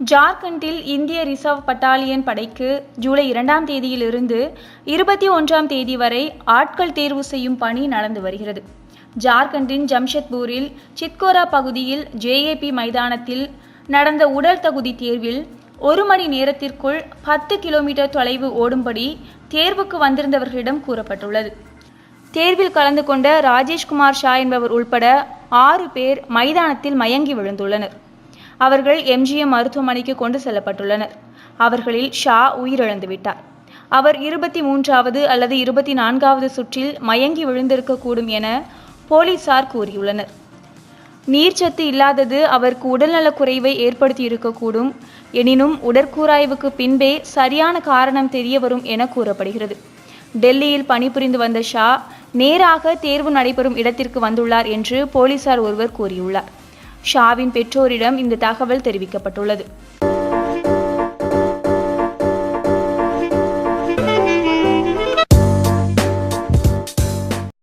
ஜார்க்கண்டில் இந்திய reserve battalion படைக்கு ஜூலை இரண்டாம் தேதியிலிருந்து இருபத்தி ஒன்றாம் தேதி வரை ஆட்கள் தேர்வு செய்யும் பணி நடந்து வருகிறது. ஜார்க்கண்டின் ஜம்ஷெத்பூரில் சித்கோரா பகுதியில் ஜேஏபி மைதானத்தில் நடந்த உடல் தகுதி தேர்வில் ஒரு மணி நேரத்திற்குள் பத்து கிலோமீட்டர் தொலைவு ஓடும்படி தேர்வுக்கு வந்திருந்தவர்களிடம் கூறப்பட்டுள்ளது. தேர்வில் கலந்து கொண்ட ராஜேஷ்குமார் ஷா என்பவர் உள்பட ஆறு பேர் மைதானத்தில் மயங்கி விழுந்துள்ளனர். அவர்கள் எம்ஜிஎம் மருத்துவமனைக்கு கொண்டு செல்லப்பட்டுள்ளனர். அவர்களில் ஷா உயிரிழந்துவிட்டார். அவர் இருபத்தி மூன்றாவது அல்லது இருபத்தி நான்காவது சுற்றில் மயங்கி விழுந்திருக்கக்கூடும் என போலீசார் கூறியுள்ளனர். நீர்ச்சத்து இல்லாதது அவருக்கு உடல்நலக் குறைவை ஏற்படுத்தி இருக்கக்கூடும் எனினும் உடற்கூராய்வுக்கு பின்பே சரியான காரணம் தெரிய வரும் என கூறப்படுகிறது. டெல்லியில் பணிபுரிந்து வந்த ஷா நேராக தேர்வு நடைபெறும் இடத்திற்கு வந்துள்ளார் என்று போலீசார் ஒருவர் கூறியுள்ளார். ஷாவின் பெற்றோரிடம் இந்த தகவல் தெரிவிக்கப்பட்டுள்ளது.